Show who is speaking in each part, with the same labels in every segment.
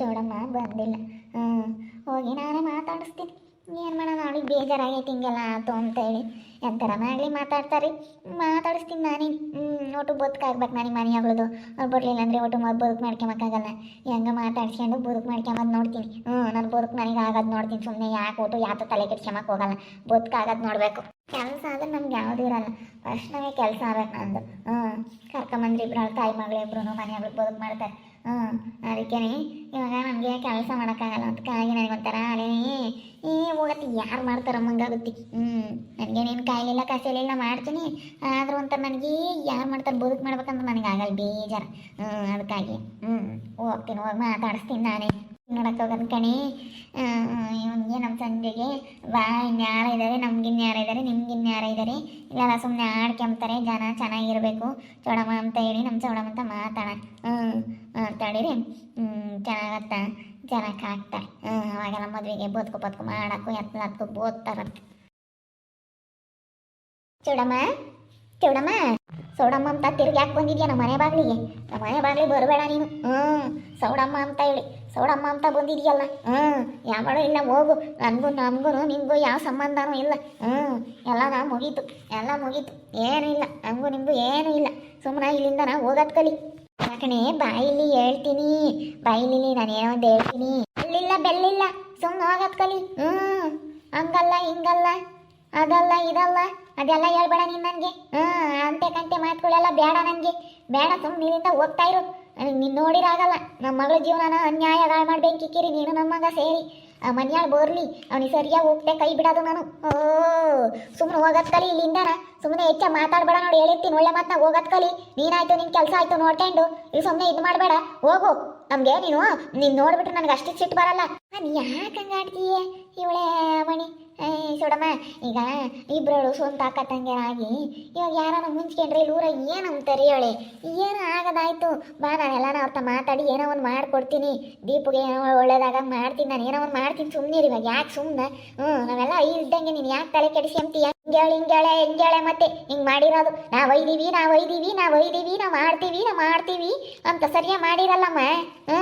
Speaker 1: ಚೌಡಮ್ಮ ಬಂದಿಲ್ಲ. ಹ್ಞೂ ಹೋಗಿ ನಾನೇ ಮಾತಾಡಿಸ್ತೀನಿ. ಏನು ಮಾಡೋಣ ಅವಳಿಗೆ ಬೇಜಾರಾಗೈತಿ ಹಿಂಗೆಲ್ಲ ಆತು ಅಂತೇಳಿ. ಎಂಥರ ಮಾಡಲಿ ಮಾತಾಡ್ತಾರೆ. ಮಾತಾಡಿಸ್ತೀನಿ ನಾನೇ. ಹ್ಞೂ ಒಟ್ಟು ಬದುಕಾಗ್ಬೇಕು ನನಗೆ ಮನೆ ಆಗ್ಳದು ಅವ್ರು ಬರಲಿಲ್ಲ ಅಂದರೆ ಒಟ್ಟು ಮಗ ಬದುಕು ಮಾಡ್ಕೊಳಕ್ಕಾಗಲ್ಲ ಹೆಂಗೆ ಮಾತಾಡ್ಸ್ಕೊಂಡು ಬದುಕು ಮಾಡ್ಕೊಂಬದು ನೋಡ್ತೀನಿ. ಹ್ಞೂ ನಾನು ಬದುಕು ನನಗೆ ಆಗೋದು ನೋಡ್ತೀನಿ. ಸುಮ್ಮನೆ ಯಾಕೆ ಒಟ್ಟು ಯಾತು ತಲೆ ಕೆಡ್ಸ್ಕೊಂಬಕ್ಕೆ ಹೋಗಲ್ಲ. ಬದುಕಾಗೋದು ನೋಡಬೇಕು. ಕೆಲಸ ಆದ್ರೆ ನಮ್ಗೆ ಯಾವುದೂ ಇರಲ್ಲ. ಫಸ್ಟ್ ನಮಗೆ ಕೆಲಸ ಆಗ್ಬೇಕು ನಂದು. ಹ್ಞೂ ಕರ್ಕೊಂಬಂದ್ರೆ ಇಬ್ಬರು ತಾಯಿ ಮಗಳು ಇಬ್ರು ಮನೆಯವ್ರಿಗೆ ಬದುಕು ಮಾಡ್ತಾರೆ. ಹ್ಞೂ ಅದಕ್ಕೇ ಇವಾಗ ನಮಗೆ ಕೆಲಸ ಮಾಡೋಕ್ಕಾಗಲ್ಲ ಅಂತ ಅದಕ್ಕಾಗಿ ನನಗೊಂಥರ ಅಲೇ ಏ ಹೋಗತ್ತಿ ಯಾರು ಮಾಡ್ತಾರ ಮಂಗಾಗುತ್ತೆ ಹ್ಞೂ ನನಗೇನೇನು ನೀನು ಕಾಯಿಲಿಲ್ಲ, ಕಸಲಿಲ್ಲ ಮಾಡ್ತೀನಿ. ಆದರೂ ಒಂಥರ ನನಗೆ ಯಾರು ಮಾಡ್ತಾರೆ ಬದುಕು ಮಾಡ್ಬೇಕಂತ ನನಗೆ ಆಗಲ್ಲ ಬೇಜಾರು. ಹ್ಞೂ ಅದಕ್ಕಾಗಿ. ಹ್ಞೂ ಹೋಗ್ತೀನಿ, ಹೋಗಿ ಮಾತಾಡಿಸ್ತೀನಿ ನಾನೇ. ನೋಡಕ್ಕೆ ಹೋಗೋದು ಕಣಿ ಇವನಿಗೆ ನಮ್ಮ ಸಂಜೆಗೆ ಬಾ ಇನ್ಯಾರ ಇದ್ದಾರೆ ನಮ್ಗೆ ಇನ್ಯಾರ ಇದ್ದಾರೆ ನಿಮ್ಗೆ ಇನ್ಯಾರ ಇದ್ದಾರೆ ಇಲ್ಲೆಲ್ಲ ಸುಮ್ಮನೆ ಆಡ್ಕೊಂತಾರೆ ಜನ ಚೆನ್ನಾಗಿರಬೇಕು. ಚೌಡಮ್ಮ ಅಂತ ಹೇಳಿ ನಮ್ಮ ಚೌಡಮ್ಮ ಅಂತ ಮಾತಾಡ. ಹ್ಞೂ ಮಾತಾಡಿರಿ. ಹ್ಞೂ ಚೆನ್ನಾಗತ್ತ ಚೆನ್ನಾಗಿ ಹಾಕ್ತಾರೆ ಹ್ಞೂ ಅವಾಗೆಲ್ಲ ಮದುವೆಗೆ ಬದುಕು ಬದುಕು ಮಾಡಕ್ಕೂ ಹತ್ಕು ಬೋದ್ತಾರ ಚೌಡಮ್ಮ ಚೌಡಮ್ಮ, ಸೌಡಮ್ಮ ಅಂತ ತಿರ್ಗಿ ಯಾಕೆ ಬಂದಿದ್ಯಾ ನಮ್ಮ ಮನೆ ಬಾಗಿಲಿಗೆ? ನಮ್ಮ ಮನೆ ಬಾಗಿಲಿಗೆ ಬರಬೇಡ ನೀನು. ಹ್ಞೂ ಸೌಡಮ್ಮ ಅಂತ ಹೇಳಿ. ಸೌಡಮ್ಮ ಅಂತ ಬಂದಿದೆಯಲ್ಲ? ಹ್ಞೂ ಯಾವ ಇಲ್ಲ, ಹೋಗು. ನನಗೂ ನಮಗೂ ನಿಮಗೂ ಯಾವ ಸಂಬಂಧನೂ ಇಲ್ಲ. ಹ್ಞೂ ಎಲ್ಲ ನಾ ಮುಗೀತು, ಎಲ್ಲ ಮುಗೀತು. ಏನೂ ಇಲ್ಲ, ನಮಗೂ ನಿಮಗೂ ಏನೂ ಇಲ್ಲ. ಸುಮ್ಮನೆ ಇಲ್ಲಿಂದ ನಾ ಹೋಗೋದು ಕಲಿ. ಯಾಕಣೆ, ಬಾಯಿಲಿ ಹೇಳ್ತೀನಿ. ಬಾಯಿಲಿ ನಾನು ಏನೋ ಒಂದು ಹೇಳ್ತೀನಿ. ಅಲ್ಲಿಲ್ಲ ಬೆಲ್ಲಿಲ್ಲ ಸುಮ್ಮನೆ ಹೋಗೋದು ಕಲಿ. ಹ್ಞೂ ಹಂಗಲ್ಲ, ಹಿಂಗಲ್ಲ, ಅದಲ್ಲ, ಇದಲ್ಲ. ಅದೆಲ್ಲ ಹೇಳ್ಬೇಡ ನೀನು ನನಗೆ. ಹ್ಞೂ ಅಂತೆ ಕಂತೆ ಮಾತುಗಳೆಲ್ಲ ಬೇಡ ನನಗೆ. ಬೇಡ ಸುಮ್ಮನೆ ಇಲ್ಲಿಂದ ಹೋಗ್ತಾ ಇರು. ನನಗೆ ನೀನು ನೋಡಿರಾಗಲ್ಲ ನಮ್ಮ ಮಗಳ ಜೀವನನ ಅನ್ಯಾಯ ಹಾಳು ಮಾಡ್ಬೇಕಿಕ್ಕಿರಿ ನೀನು ನಮ್ಮ ಮಗ ಸೇರಿ. ಆ, ಮನ್ಯಾಳ ಬೋರ್ಲಿ, ಅವ್ನಿಗೆ ಸರಿಯಾಗಿ ಹೋಗ್ತೆ ಕೈ ಬಿಡೋದು ನಾನು. ಓ ಸುಮ್ಮನೆ ಹೋಗೋದ್ ಕಲಿ ಇಲ್ಲಿಂದನ? ಸುಮ್ಮನೆ ಹೆಚ್ಚ ಮಾತಾಡ್ಬೇಡ ನೋಡಿ, ಹೇಳಿರ್ತೀನಿ. ಒಳ್ಳೆ ಮಾತನ್ನ ಹೋಗೋದ್ ಕಲಿ. ನೀನಾಯ್ತು, ನಿನ್ ಕೆಲಸ ಆಯ್ತು ನೋಡ್ಕೊಂಡು ಇಲ್ಲಿ ಸುಮ್ಮನೆ ಇದು ಮಾಡಬೇಡ. ಹೋಗು. ನಮ್ಗೆ ನೀನು, ನೀನ್ ನೋಡ್ಬಿಟ್ರೆ ನನಗೆ ಅಷ್ಟು ಸಿಟ್ಟು ಬರಲ್ಲ. ನಾನು ಯಾಕೆ ಹಂಗಾಡ್ತೀಯ ಇವಳೆ ಮಣಿ ಸೋಡಮ್ಮ. ಈಗ ಇಬ್ಬರಳು ಸ್ವಂತ ಅಕ್ಕ ಆಗಿ ಇವಾಗ ಯಾರನ್ನ ಮುಂಚ್ಕೊಂಡ್ರೆ ಇಲ್ಲಿ ಊರ ಏನು ಅಂತಾರೆ ಹೇಳಿ? ಏನು ಆಗದಾಯ್ತು. ಬಾ ನಾನೆಲ್ಲ ಅವ್ರ ಮಾತಾಡಿ ಏನೋ ಒಂದು ಮಾಡ್ಕೊಡ್ತೀನಿ. ದೀಪಗೆ ಏನೋ ಒಳ್ಳೇದಾಗ ಮಾಡ್ತೀನಿ. ನಾನು ಏನೋ ಒಂದು ಮಾಡ್ತೀನಿ. ಸುಮ್ಮನೆ ಇವಾಗ. ಯಾಕೆ ಸುಮ್ಮನೆ ಹ್ಞೂ ನಾವೆಲ್ಲ ಇಲ್ದಂಗೆ ನೀನು ಯಾಕೆ ತಲೆ ಕೆಡಿಸ್ಕೊಂತೀಯ ಹಿಂಗೇಳಿ ಹಿಂಗೇಳೆ ಹಿಂಗೇಳೆ ಮತ್ತೆ ಹಿಂಗೆ ಮಾಡಿರೋದು. ನಾವು ಒಯ್ದೀವಿ ನಾವು ಒಯ್ದೀವಿ ನಾವು ಒಯ್ದೀವಿ, ನಾವು ಮಾಡ್ತೀವಿ ನಾವು ಮಾಡ್ತೀವಿ ಅಂತ ಸರಿಯಾಗಿ ಮಾಡಿರಲ್ಲಮ್ಮ? ಹ್ಞೂ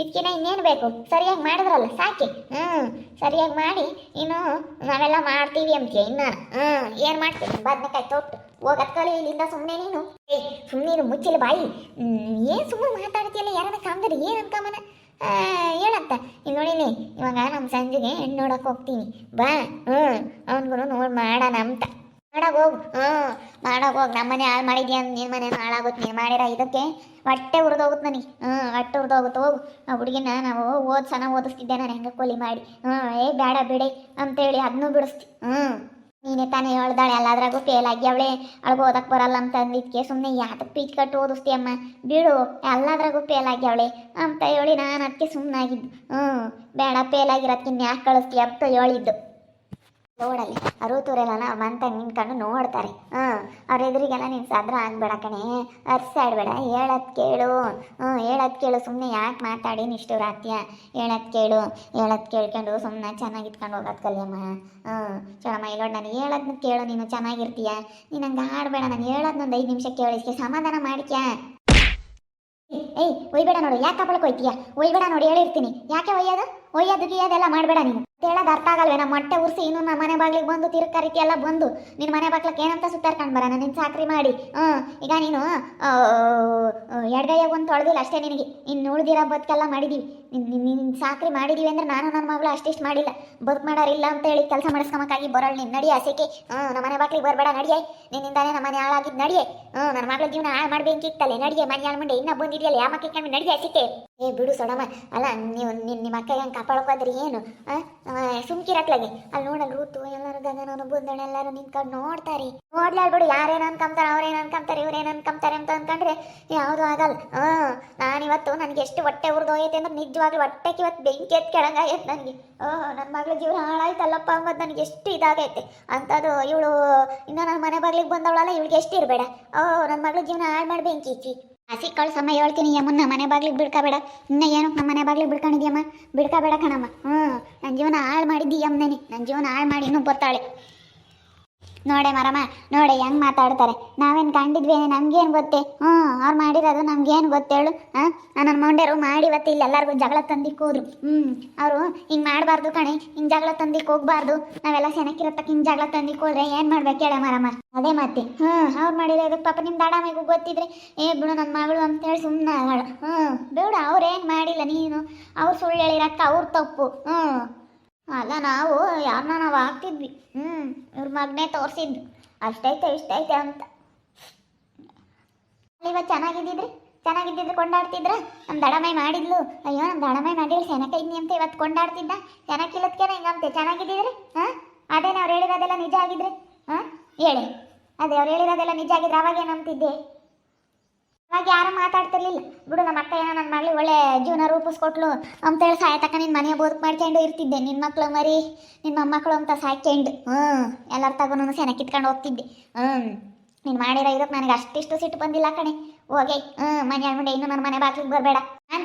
Speaker 1: ಇದಕ್ಕಿನ್ನ ಇನ್ನೇನು ಬೇಕು? ಸರಿಯಾಗಿ ಮಾಡಿದ್ರಲ್ಲ, ಸಾಕಿ. ಹ್ಞೂ ಸರಿಯಾಗಿ ಮಾಡಿ, ಇನ್ನು ನಾವೆಲ್ಲ ಮಾಡ್ತೀವಿ ಅಂತೀಯ ಇನ್ನು? ಹ್ಞೂ ಏನು ಮಾಡ್ತೀವಿ? ಬದ್ನೆಕಾಯಿ ತೊಟ್ಟು. ಹೋಗತ್ಕಳಿ ಇಲ್ಲಿಂದ ಸುಮ್ಮನೆ ನೀನು. ಏ ಸುಮ್ಮನೆ ಮುಚ್ಚಿಲ್ಲ ಬಾಯಿ. ಏನು ಸುಮ್ಮನೆ ಮಾತಾಡ್ತೀಯಲ್ಲ ಯಾರನ್ನ ಕಾಮ್ದಾರಿ? ಏನು ಅನ್ಕಮ್ಮನ? ಹೇಳಂತ ಈಗ ನೋಡಿನಿ ಇವಾಗ ನಮ್ಮ ಸಂಜೆಗೆ ಹೆಣ್ಣು ನೋಡಕ್ಕೆ ಹೋಗ್ತೀನಿ. ಬಾ, ಹ್ಞೂ ಅವನಿಗೂ ನೋಡಿ ಮಾಡೋಣ ಅಂತ. ಮಾಡಕ್ ಹೋಗು, ಹ್ಞೂ, ಮಾಡಕ್ ಹೋಗಿ. ನಮ್ಮನೆ ಹಾಳು ಮಾಡಿದ್ಯಾ? ನಿನ್ನ ಮನೆ ಹಾಳಾಗುತ್ತೆ ನೀನು ಮಾಡಿರ ಇದಕ್ಕೆ ಹೊಟ್ಟೆ ಹೋಗುತ್ತೆ ನನಗೆ ಹ್ಞೂ, ಹೊಟ್ಟೆ ಹೋಗುತ್ತೆ ಹೋಗು. ಆ ಹುಡುಗಿನ ನಾವು ಓದ್ ಚೆನ್ನಾಗಿ ಓದಿಸ್ತಿದ್ದೆ ನಾನು, ಹೆಂಗೆ ಕೂಲಿ ಮಾಡಿ. ಹ್ಞೂ, ಏ ಬೇಡ ಬಿಡಿ ಅಂತೇಳಿ ಅದನ್ನೂ ಬಿಡಿಸ್ತಿ. ಹ್ಞೂ. ನೀನೇ ತಾನೇ ಹೇಳ್ದಾಳೆ ಎಲ್ಲಾದ್ರಾಗೂ ಫೇಲ್ ಆಗಿ ಅವಳೆ ಅವಳಿಗೆ ಓದಕ್ಕೆ ಬರಲ್ಲ ಅಂತ ಅಂದಿದ್ಕೆ. ಸುಮ್ಮನೆ ಯಾತಕ್ಕೆ ಪೀಚ್ ಕಟ್ಟು ಓದಿಸ್ತಿ ಅಮ್ಮ? ಬಿಡು ಎಲ್ಲಾದ್ರಾಗೂ ಫೇಲ್ ಆಗಿ ಅವಳೆ. ಅಂತ ಹೇಳಿ ನಾನು ಅದಕ್ಕೆ ಸುಮ್ಮನಾಗಿದ್ದು ಹ್ಞೂ ಬೇಡ ಫೇಲ್ ಆಗಿರೋದಕ್ಕೆ ಯಾಕೆ ಕಳಿಸ್ತಿ ಅಂತ ಹೇಳಿದ್ದು. ನೋಡಲ್ಲಿ ಅರುವತ್ತೂರೆಲ್ಲ ಮಂತ ನಿಂತ್ಕೊಂಡು ನೋಡ್ತಾರೆ. ಹಾಂ, ಅವ್ರ ಎದುರಿಗೆಲ್ಲ ನೀನು ಸದ್ರ ಆಗ್ಬೇಡ ಕಣೆ. ಅರ್ಸಾಡ್ಬೇಡ ಹೇಳದ್ ಕೇಳು. ಹ್ಞೂ ಹೇಳದ್ ಕೇಳು ಸುಮ್ಮನೆ ಯಾಕೆ ಮಾತಾಡಿ ನಿಷ್ಠುರ ಆಗ್ತೀಯ ಹೇಳದ್ ಕೇಳು, ಹೇಳದ್ ಕೇಳ್ಕೊಂಡು ಸುಮ್ಮನೆ ಚೆನ್ನಾಗಿ ಇಟ್ಕೊಂಡು ಹೋಗೋದು ಕಲಿಯಮ್ಮ. ಹ್ಞೂ ಚಳಮ್ಮ ಈಗ ನಾನು ಹೇಳದ್ನ ಕೇಳು, ನೀನು ಚೆನ್ನಾಗಿರ್ತೀಯ? ನೀನು ಹಂಗೆ ಆಡಬೇಡ ನಾನು ಹೇಳೋದ್ನೊಂದು ಐದು ನಿಮಿಷ ಕೇಳಿಸ್ಕೆ ಸಮಾಧಾನ ಮಾಡ್ಕ್ಯಾ? ಏಯ್, ಒಯ್ಬೇಡ ನೋಡು, ಯಾಕೆ ಕಪಳಕ್ಕೆ ಹೋಯ್ತೀಯ ಒಯ್ಬೇಡ ನೋಡಿ, ಹೇಳಿರ್ತೀನಿ. ಯಾಕೆ ಒಯ್ಯೋದು? ಒಯ್ಯೋದು ಗಿಯ್ಯೋದೆಲ್ಲ ಮಾಡಬೇಡ ನೀನು. ಹೇಳೋದು ಅರ್ಥ ಆಗಲ್ವೇ ನಮ್ಮ ಮೊಟ್ಟೆ ಉರ್ಸಿ ಇನ್ನು ನಮ್ಮ ಮನೆ ಬಾಗ್ಲಿಗೆ ಬಂದು ತಿರುಕ ಕರಿತಿ ಎಲ್ಲ ಬಂದು ನಿನ್ನ ಮನೆ ಬಾಗ್ಲಕ್ಕೆ ಏನಂತ ಸುತ್ತಾರ್ಕೊಂಡು ಬರೋಣ? ನಿನ್ನ ಚಾಕ್ರಿ ಮಾಡಿ. ಹ್ಞೂ, ಈಗ ನೀನು ಎಡಗೈಯಾಗ ಒಂದು ತೊಳೆದಿಲ್ಲ ಅಷ್ಟೇ ನಿನಗೆ. ಇನ್ನು ಉಳಿದಿರೋ ಬದುಕೆಲ್ಲ ಮಾಡಿದೀವಿ. ನಿನ್ನ ನಿನ್ನ ಸಾಕ್ರಿ ಮಾಡಿದೀವಿ ಅಂದ್ರೆ ನಾನು ನನ್ನ ಮಗಳು ಅಷ್ಟಿಷ್ಟು ಮಾಡಿಲ್ಲ. ಬದುಕು ಮಾಡೋರಿಲ್ಲ ಅಂತ ಹೇಳಿ ಕೆಲಸ ಮಾಡಿಸ್ಕೊಂಬಕ್ಕಾಗಿ ಬರೋಳು ನಿನ್ನ ನಡಿ ಆಸೆಗೆ. ಹ್ಞೂ, ನಮ್ಮ ಮನೆ ಬಾಗ್ಲಿಗೆ ಬರಬೇಡ, ನಡಿಯೇ. ನಿನ್ನಿಂದಾನೇ ನಮ್ಮ ಮನೆ ಹಾಳಾಗಿದ್ದು ನಡಿಯೇ. ಹ್ಞೂ, ನನ್ನ ಮಗಳ ಜೀವನ ಹಾಳು ಮಾಡಬೇಕಿತ್ತಲ್ಲೇ. ನಡಿಗೆ ಮನೆ ಹಾಳು ಮಂಡೆ ಇನ್ನೂ ಬಂದಿದೆಯಲ್ಲ, ಯಾವ ಮಕ್ಕಳು ಕಮ್ಮಿ ಆಸೆಗೆ. ಏ, ಬಿಡು ಸೊಡಮ್ಮ. ಅಲ್ಲ, ನೀವು ನಿನ್ನ ನಿಮ್ಮ ಅಕ್ಕ ಹೆಂಗೆ ಕಾಪಾಡ್ಕೋದ್ರಿ ಏನು? ಸುಮ್ಕಿರಟ್ಲಾಗೆ ಅಲ್ಲಿ ನೋಡಲ್ಲ ರೂತು, ಎಲ್ಲರೂ ಗಗನವನು ಬುದ್ಧಣ ಎಲ್ಲರೂ ನಿಂತ್ಕೊಂಡು ನೋಡ್ತಾರೆ. ನೋಡ್ಲಾಡ್ಬಿಡು ಯಾರೇನು ಅನ್ಕೊಂತಾರೆ ಅವ್ರೇನು ಅನ್ಕೊಂತಾರೆ ಇವ್ರೇನು ಅನ್ಕೊಂತಾರೆ ಅಂತ ಅನ್ಕೊಂಡ್ರೆ ಯಾವುದು ಆಗಲ್ಲ. ಹಾಂ ನಾನಿವತ್ತು ನನಗೆ ಎಷ್ಟು ಹೊಟ್ಟೆ ಉರಿದೋಯ್ತೆ ಅಂದ್ರೆ ನಿಜವಾಗ್ಲೂ ಹೊಟ್ಟೆಗೆ ಇವತ್ತು ಬೆಂಕಿ ಎತ್ ಕೆಳಗಾಗೈತೆ ನನಗೆ. ಓಹ್ ನನ್ನ ಮಗಳ ಜೀವನ ಹಾಳಾಯ್ತಲ್ಲಪ್ಪ ಅಂಬದು ನನಗೆ ಎಷ್ಟು ಇದಾಗೈತೆ. ಅಂಥದ್ದು ಇವಳು ಇನ್ನ ನನ್ನ ಮನೆ ಬಾಗ್ಲಿಗೆ ಬಂದವಳಲ್ಲ, ಇವಳಿಗೆ ಎಷ್ಟು ಇರಬೇಡ. ಓ ನನ್ನ ಮಗಳ ಜೀವನ ಹಾಳು ಮಾಡಿ ಬೆಂಕಿ ಇಚ್ಚಿ ಹಸಿ ಕಾಳು ಸಮಯ ಹೇಳ್ತೀನಿ ಯಮ್ಮನ್ನ ಮನೆ ಬಾಗ್ಲಿಗೆ ಬಿಡ್ಕೋಬೇಡ. ಇನ್ನ ಏನು? ನಮ್ಮ ಮನೆ ಬಾಗ್ಲಿಗೆ ಬಿಡ್ಕೊಂಡಿದ್ಯಮ್ಮ? ಬಿಡ್ಕೋಬೇಡ ಕಣಮ್ಮ. ಹ್ಞೂ ನನ್ನ ಜೀವನ ಹಾಳು ಮಾಡಿದ್ದಿ ಯಮ್ಮನೇನೆ ನನ್ನ ಜೀವನ ಹಾಳು ಮಾಡಿ ಇನ್ನೂ ಬರ್ತಾಳೆ. ನೋಡೆ ಮರಮ್ಮ, ನೋಡೆ ಹೆಂಗ್ ಮಾತಾಡ್ತಾರೆ. ನಾವೇನು ಕಂಡಿದ್ವಿ ನಮ್ಗೇನು ಗೊತ್ತೇ? ಹ್ಞೂ ಅವ್ರು ಮಾಡಿರೋದು ನಮ್ಗೇನು ಗೊತ್ತೇಳು? ಹಾಂ? ನನ್ನ ಮೊಂಡೆರು ಮಾಡಿ ಇವತ್ತು ಇಲ್ಲಿ ಎಲ್ಲರಿಗೂ ಜಗಳ ತಂದಿಕ್ಕೆ ಹೋದ್ರು. ಹ್ಞೂ ಅವರು ಹಿಂಗೆ ಮಾಡಬಾರ್ದು ಕಣೆ, ಹಿಂಗೆ ಜಗಳ ತಂದಿಕ್ಕೆ ಹೋಗ್ಬಾರ್ದು. ನಾವೆಲ್ಲ ಸೆನಕ್ಕಿರತ್ತಕ್ಕೆ ಹಿಂಗೆ ಜಗಳ ತಂದಿಕ್ಕೆ ಹೋದ್ರೆ ಏನು ಮಾಡ್ಬೇಕು ಹೇಳ ಮರಮ್ಮ. ಅದೇ ಮತ್ತೆ. ಹ್ಞೂ ಅವ್ರು ಮಾಡಿರೋದು ಪಾಪ ನಿಮ್ಮ ದಾಡಾಮಿಗೂ ಗೊತ್ತಿದ್ರೆ, ಏ ಬಿಡು ನನ್ನ ಮಗಳು ಅಂತೇಳಿ ಸುಮ್ಮನೆ ಅವಳು ಹ್ಞೂ ಬಿಡು ಅವ್ರೇನು ಮಾಡಿಲ್ಲ ನೀನು. ಅವ್ರು ಸುಳ್ಳು ಹೇಳಿರಕ್ಕ, ಅವ್ರ ತಪ್ಪು. ಹ್ಞೂ ಅಲ್ಲ ನಾವು ಯಾರನ್ನ ನಾವು ಹಾಕ್ತಿದ್ವಿ. ಹ್ಞೂ ಇವ್ರ ಮಗನೇ ತೋರಿಸಿದ್ದು ಅಷ್ಟೈತೆ, ಇಷ್ಟೈತೆ ಅಂತ. ಇವತ್ತು ಚೆನ್ನಾಗಿದ್ದಿದ್ರಿ? ಚೆನ್ನಾಗಿದ್ದಿದ್ರೆ ಕೊಂಡಾಡ್ತಿದ್ರ? ನಮ್ಮ ದಡಮೈ ಮಾಡಿದ್ಲು. ಅಯ್ಯೋ ನಮ್ಮ ದಡಮೈ ಮಾಡಿದ್ರು ಸೆನಕೈದ್ನಿ ಅಂತ ಇವತ್ತು ಕೊಂಡಾಡ್ತಿದ್ದ? ಚೆನ್ನಾಗಿಲ್ಲದ್ಕೇನ ಹಿಂಗಂತೆ ಚೆನ್ನಾಗಿದ್ದಿದ್ರಿ? ಹಾಂ? ಅದೇನೆ ಅವ್ರು ಹೇಳಿರೋದೆಲ್ಲ ನಿಜ ಆಗಿದ್ರಿ? ಹಾಂ? ಹೇಳಿ. ಅದೇ, ಅವ್ರು ಹೇಳಿರೋದೆಲ್ಲ ನಿಜ ಆಗಿದ್ರೆ ಅವಾಗ ಏನು ಅವಾಗ ಯಾರು ಮಾತಾಡ್ತಿರ್ಲಿಲ್ಲ. ಬಿಡು, ನಮ್ಮ ಅಕ್ಕ ಏನೋ ನನ್ನ ಮಗಳು ಒಳ್ಳೆ ಜೀವನ ರೂಪಿಸ್ಕೊಟ್ಲು ಅಂತೇಳಿ ಸಾಯತಕ್ಕ ನಿನ್ನ ಮನೆ ಬದುಕು ಮಾಡ್ಕೊಂಡು ಇರ್ತಿದ್ದೆ. ನಿನ್ನ ಮಕ್ಕಳು ಮರಿ ನಿನ್ನ ಮಕ್ಕಳು ಅಂತ ಸಾಯ್ಕೊಂಡು. ಹ್ಞೂ ಎಲ್ಲರ ತಗೊಂಡು ಸೆನೆ ಕಿತ್ಕೊಂಡು ಹೋಗ್ತಿದ್ದೆ. ಹ್ಞೂ ನೀನು ಮಾಡಿರೋ ಇದಕ್ಕೆ ನನಗೆ ಅಷ್ಟಿಷ್ಟು ಸಿಟ್ಟು ಬಂದಿಲ್ಲ ಕಣೆ. ಹೋಗಿ. ಹ್ಞೂ ಮನೆ ಅನ್ಬಿಟ್ಟೆ ಇನ್ನೂ ನನ್ನ ಮನೆ ಬಾಗಿಲಿಗೆ ಬರಬೇಡ.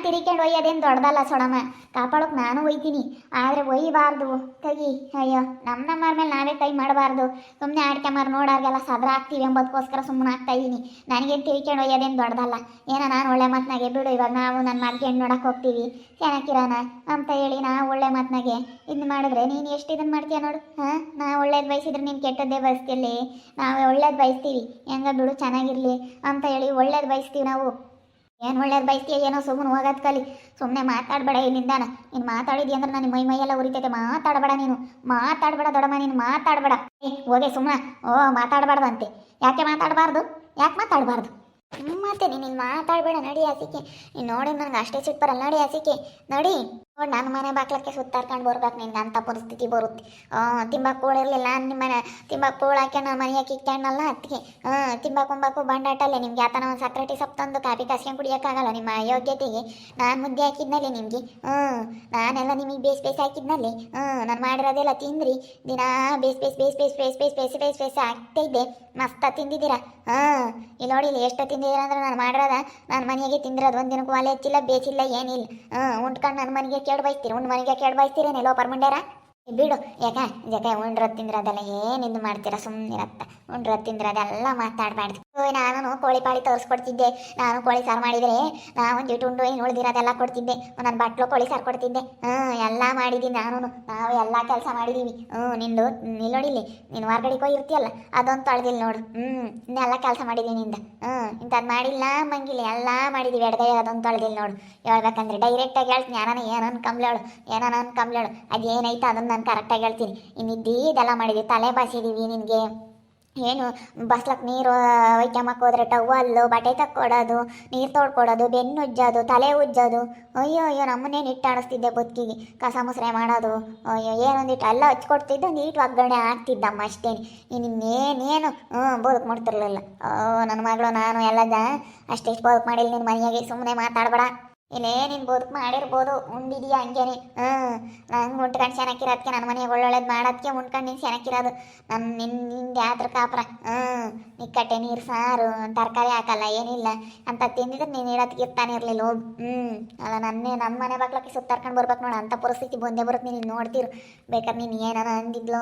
Speaker 1: ತಿರಿಕೊಂಡು ಒಯ್ಯೋದೇನು ದೊಡ್ಡದಲ್ಲ ಸೊಡಮ್ಮ ಕಾಪಾಡೋಕೆ ನಾನು ಒಯ್ತೀನಿ. ಆದರೆ ಒಯ್ಯಬಾರ್ದು ತೆಗಿ. ಅಯ್ಯೋ ನಮ್ಮ ನಮ್ಮವ್ರ ಮೇಲೆ ನಾವೇ ಕೈ ಮಾಡಬಾರ್ದು. ಸುಮ್ಮನೆ ಆಡ್ಕೊಂಬಾರ ನೋಡೋರ್ಗೆಲ್ಲ ಸದ್ರ ಆಗ್ತೀವಿ ಎಂಬುದಕ್ಕೋಸ್ಕರ ಸುಮ್ಮನೆ ಆಗ್ತಾ ಇದ್ದೀನಿ ನನಗೇನು ತಿರಿಕೊಂಡು ಒಯ್ಯೋದೇನು ದೊಡ್ಡದಲ್ಲ. ಏನೋ ನಾನು ಒಳ್ಳೆ ಮಾತನಾಗೆ ಬಿಡು. ಇವಾಗ ನಾವು ನನ್ನ ಮಗ್ಗೆ ಹೆಣ್ಣು ಹೋಗ್ತೀವಿ. ಚೆನ್ನಾಗಿರೋಣ ಅಂತ ಹೇಳಿ ನಾವು ಒಳ್ಳೆ ಮಾತನಾಗೆ ಇದನ್ನ ಮಾಡಿದ್ರೆ ನೀನು ಎಷ್ಟು ಇದನ್ನು ಮಾಡ್ತೀಯ ನೋಡು. ಹಾಂ? ನಾವು ಒಳ್ಳೇದು ಬಯಸಿದ್ರೆ ನೀನು ಕೆಟ್ಟದ್ದೇ ಬಯಸ್ತಿರ್ಲಿ. ನಾವು ಒಳ್ಳೇದು ಬಯಸ್ತೀವಿ. ಹೆಂಗ ಬಿಡು, ಚೆನ್ನಾಗಿರಲಿ, ಅಂತ ಹೇಳಿ ಒಳ್ಳೇದು ಬಯಸ್ತೀವಿ ನಾವು. ಏನು ಒಳ್ಳೇದು ಬಯಸ್ತೀಯ? ಏನೋ ಸುಮ್ಮನೆ ಹೋಗೋದು ಕಲಿ. ಸುಮ್ಮನೆ ಮಾತಾಡಬೇಡ ಇಲ್ಲಿಂದಾನ ನೀನು ಮಾತಾಡಿದ್ಯ ಅಂದ್ರೆ ನನ್ನ ಮೈ ಮೈಯೆಲ್ಲ ಉರಿತೈತೆ. ಮಾತಾಡಬೇಡ ನೀನು. ಮಾತಾಡಬೇಡ ದೊಡ್ಡಮ್ಮ, ನೀನು ಮಾತಾಡಬೇಡ. ಏ, ಹೋಗೆ ಸುಮ್ಮನೆ ಓ, ಮಾತಾಡಬಾರ್ದಂತೆ. ಯಾಕೆ ಮಾತಾಡಬಾರ್ದು? ಯಾಕೆ ಮಾತಾಡಬಾರ್ದು? ಮತ್ತೆ ನೀನು ಮಾತಾಡಬೇಡ ನಡಿ ಆಸಿಕೆ ನೀನು ನೋಡಿ ನನಗೆ ಅಷ್ಟೇ ಸಿಟ್ಟು ಬರಲ್ಲ ನಡಿ ನಡಿ ನೋಡಿ. ನನ್ನ ಮನೆ ಬಾಗ್ಲಕ್ಕೆ ಸುತ್ತಾಡ್ಕೊಂಡು ಬರ್ಬೇಕು ನಿನ್ ಅಂತ ಪರಿಸ್ಥಿತಿ ಬರುತ್ತೆ. ತಿಂಬಾಕು ಇರಲಿಲ್ಲ ನಿಮ್ಮ ಮನೆ ತಿಂಬಾಕು ಕೂಳು ಹಾಕಿ ಮನೆ ಮನೆಗೆ ಕಿಕ್ಕೊಂಡಲ್ಲ ಅದಕ್ಕೆ ಹಾಂ ಕುಂಬಾಕು ಬಂಡಾಟಲ್ಲೇ ನಿಮ್ಗೆ ಯಾತನ ಒಂದು ಸಕ್ರೆಟಿ ಸಪ್ ತಂದು ಕಾಫಿ ಕಾಸ್ಕೊಂಡು ಕುಡಿಯೋಕ್ಕಾಗಲ್ಲ ನಿಮ್ಮ ಯೋಗ್ಯತೆಗೆ ನಾನು ಮುದ್ದೆ ಹಾಕಿದ್ನಲ್ಲಿ ನಿಮಗೆ. ಹ್ಞೂ ನಾನೆಲ್ಲ ನಿಮಗೆ ಬೇಸ್ ಬೇಸ್ ಹಾಕಿದ್ನಲ್ಲಿ. ಹ್ಞೂ ನಾನು ಮಾಡಿರೋದೆಲ್ಲ ತಿಂದ್ರಿ. ದಿನಾ ಬೇಸ್ ಬೇಸ್ ಬೇಸ್ ಬೇಸ್ ಬೇಸ್ ಬೇಸ್ ಬೇಸ್ ಬೇಸ್ ಬೇಸ್ ಇದ್ದೆ ಮಸ್ತ ತಿಂದಿದ್ದೀರಾ? ಹಾಂ ಇಲ್ಲಿ ನೋಡಿ ಇಲ್ಲಿ ಎಷ್ಟು ತಿಂದಿದ್ದೀರಾ ಅಂದ್ರೆ ನಾನು ಮಾಡಿರೋದ, ನಾನು ಮನೆಗೆ ತಿಂದಿರೋದು ಒಂದು ದಿನಕ್ಕೂ ಒಲೆ ಹಚ್ಚಿಲ್ಲ, ಬೇಸಿಲ್ಲ, ಏನಿಲ್ಲ. ಹ್ಮ್ ಉಂಟ್ಕೊಂಡು ನನ್ನ ಮನೆಗೆ. ಕೇಳಿ ಬಯಸ್ತೀರಿ? ಉಂಡು ಮನೆಗೆ ಕೇಳಿ ಬಯಸ್ತೀರೇನೆಲ್ಲೋ ಪರ್ಮಂಡ್ಯಾರ ಬಿಡು, ಯಾಕ? ಯಾಕೆ ಉಂಡ್ರ ತಿಂದ್ರೆ ಏನು ಏನಿಂದು ಮಾಡ್ತೀರಾ ಸುಮ್ಮನಿರತ್ತ ಉಂಡ್ರ ಅದೆಲ್ಲ ಮಾತಾಡಬಾರ್ದು ನಾನು ಕೋಳಿ ಪಾಳಿ ತೋರಿಸ್ಕೊಡ್ತಿದ್ದೆ. ನಾನು ಕೋಳಿ ಸಾರು ಮಾಡಿದರೆ ನಾನು ಒಂದು ಉಂಡು, ಏನು ಉಳಿದಿರೋದೆಲ್ಲ ಕೊಡ್ತಿದ್ದೆ. ನನ್ನ ಬಟ್ಲು ಕೋಳಿ ಸಾರು ಕೊಡ್ತಿದ್ದೆ. ಹ್ಞೂ ಎಲ್ಲ ಮಾಡಿದ್ದೀನಿ ನಾನು ನಾವು ಎಲ್ಲ ಕೆಲಸ ಮಾಡಿದ್ದೀವಿ ಹ್ಞೂ ನಿಂದು? ಇಲ್ಲಿ ನೋಡಿಲ್ಲಿ? ನೀನು ಹೊರ್ಗಡೆಗೆ ಹೋಗಿ ಇರ್ತೀಯಲ್ಲ, ಅದೊಂದು ತೊಳೆದಿಲ್ಲ ನೋಡು. ಹ್ಞೂ ಇನ್ನೆಲ್ಲ ಕೆಲಸ ಮಾಡಿದ್ದೀನಿ ನಿಂದ. ಹ್ಞೂ ಇಂಥದ್ದು ಮಾಡಿಲ್ಲ ಮಂಗಿಲ್ಲ ಎಲ್ಲ ಮಾಡಿದ್ದೀವಿ ಎಡಗೈ ಅದೊಂದು ತೊಳೆದಿಲ್ಲ ನೋಡು. ಹೇಳ್ಬೇಕಂದ್ರೆ ಡೈರೆಕ್ಟಾಗಿ ಹೇಳ್ತೀನಿ. ನಾನು ಏನೋ ಕಂಬ್ಲೇಳು ಏನನ್ನ ಅದು ಅದೇನೈತೆ ಅದನ್ನು ನಾನು ಕರೆಕ್ಟಾಗಿ ಹೇಳ್ತೀನಿ. ಇನ್ನಿದ್ದೀ ಇದೆಲ್ಲ ಮಾಡಿದ್ದೀವಿ ತಲೆ ಬಾಸಿದ್ದೀವಿ ನಿನಗೆ. ಏನು ಬಸ್ಲಕ್ಕೆ ನೀರು ಒಯ್ಕೊಂಬಕ್ಕೆ ಹೋದ್ರೆ ಟವಲ್ಲು, ಬಟ್ಟೆ ತಕ್ಕೊಡೋದು, ನೀರು ತೊಳ್ಕೊಡೋದು, ಬೆನ್ನು ಉಜ್ಜೋದು, ತಲೆ ಉಜ್ಜೋದು. ಅಯ್ಯೋ ಅಯ್ಯೋ, ನಮ್ಮನ್ನೇನು ಇಟ್ಟು ಆಡಿಸ್ತಿದ್ದೆ ಬದುಕಿಗೆ ಕಸ ಮುಸ್ರೆ ಮಾಡೋದು. ಅಯ್ಯೋ, ಏನೊಂದಿಟ್ಟು ಎಲ್ಲ ಹಚ್ಕೊಡ್ತಿದ್ದು ನೀಟ್ ಒಗ್ಗರಣೆ ಆಗ್ತಿದ್ದಮ್ಮ ಅಷ್ಟೇನು. ಇನ್ನೇನೇನು ಹ್ಞೂ, ಬದುಕು ಮಾಡ್ತಿರ್ಲಿಲ್ಲ ಓ ನನ್ನ ಮಗಳು, ನಾನು ಎಲ್ಲದ ಅಷ್ಟೆಷ್ಟು ಬದುಕು ಮಾಡಿಲ್ಲ ನಿನ್ನ ಮನೆಯಾಗೆ ಸುಮ್ಮನೆ ಮಾತಾಡಬೇಡ. ಇಲ್ಲೇ ನಿನ್ ಬದುಕು ಮಾಡಿರ್ಬೋದು, ಉಂಡಿದೀಯ ಹಂಗೇನೆ. ಹ್ಞೂ ನಂಗೆ ಉಂಟ್ಕೊಂಡು ಚೆನ್ನಾಗಿರೋದಕ್ಕೆ ನನ್ನ ಮನೆಗೆ ಒಳ್ಳೊಳ್ಳೇದು ಮಾಡೋದಕ್ಕೆ ಉಂಟ್ಕೊಂಡು ನೀನು ಚೆನ್ನಾಗಿರೋದು ನನ್ನ ನಿನ್ನ ನಿಂದು ಯಾತ್ರ ಕಾಪ್ರ? ಹ್ಞೂ ನಿಕ್ಕಟ್ಟೆ ನೀರು ಸಾರು, ತರಕಾರಿ ಹಾಕಲ್ಲ, ಏನಿಲ್ಲ. ಅಂತ ತಿಂದಿದ್ರೆ ನೀನು ಇರೋದಕ್ಕೆ ಇರ್ತಾನೆ ಇರಲಿಲ್ಲ, ಹೋಗಿ. ಅಲ್ಲ ನನ್ನೇ ನಮ್ಮ ಮನೆ ಬಾಗ್ಲಕ್ಕೆ ಸುತ್ತಾರ್ಕೊಂಡು ಬರ್ಬೇಕು ನೋಡು, ಅಂತ ಪರಿಸ್ಥಿತಿ ಬಂದೇ ಬರುತ್ತೆ ನೀನು ನೋಡ್ತಿರು. ಬೇಕಾದ್ರೆ ನೀನು ಏನಾನ ಅಂದಿದ್ಲು,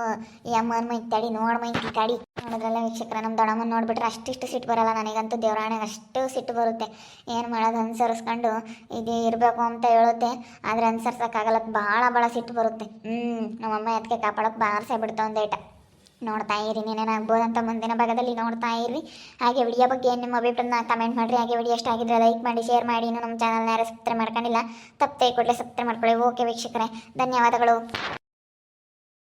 Speaker 1: ಈ ಅಮ್ಮನ ಮೈ ತಡಿ, ನೋಡ್ ಮೈ ತಡಿ. ನೋಡಿದ್ರಲ್ಲ ವೀಕ್ಷಕರ ನಮ್ಮ ದೊಡ್ಡಮ್ಮನ ನೋಡ್ಬಿಟ್ರೆ ಅಷ್ಟಿಷ್ಟು ಸಿಟ್ಟು ಬರಲ್ಲ, ನನಗಂತೂ ದೇವರಾಣೆಗೆ ಅಷ್ಟು ಸಿಟ್ಟು ಬರುತ್ತೆ. ಏನು ಮಾಡೋದು ಅನುಸರಿಸ್ಕೊಂಡು ಇದು ಇರಬೇಕು ಅಂತ ಹೇಳುತ್ತೆ. ಆದರೆ ಅನುಸರ್ಸೋಕ್ಕಾಗಲ್ಲ. ಭಾಳ ಭಾಳ ಸಿಟ್ಟು ಬರುತ್ತೆ. ಹ್ಞೂ ನಮ್ಮಮ್ಮ ಅದಕ್ಕೆ ಕಾಪಾಡೋಕೆ ಬಾರಿಸೇ ಬಿಡ್ತಾ ಒಂದೇಟ ನೋಡ್ತಾ ಇರಿ, ನೀನೇನಾಗ್ಬೋದು ಅಂತ ಮುಂದಿನ ಭಾಗದಲ್ಲಿ ನೋಡ್ತಾ ಇರಿ. ಹಾಗೆ ವಿಡಿಯೋ ಬಗ್ಗೆ ನಿಮ್ಮ ಅಭಿಪ್ರಾಯನ ಕಮೆಂಟ್ ಮಾಡಿರಿ. ಹಾಗೆ ವಿಡಿಯೋ ಎಷ್ಟು ಆಗಿದ್ರೆ ಲೈಕ್ ಮಾಡಿ ಶೇರ್ ಮಾಡಿ. ಇನ್ನು ನಮ್ಮ ಚಾನಲ್ನ ಯಾರು ಸಬ್ಸ್ಕ್ರೈಬ್ ಮಾಡ್ಕೊಂಡಿಲ್ಲ ತಪ್ಪೇ ಕೂಡಲೇ ಸಬ್ಸ್ಕ್ರೈಬ್ ಮಾಡ್ಕೊಳ್ಳಿ. ಓಕೆ ವೀಕ್ಷಕರೇ, ಧನ್ಯವಾದಗಳು.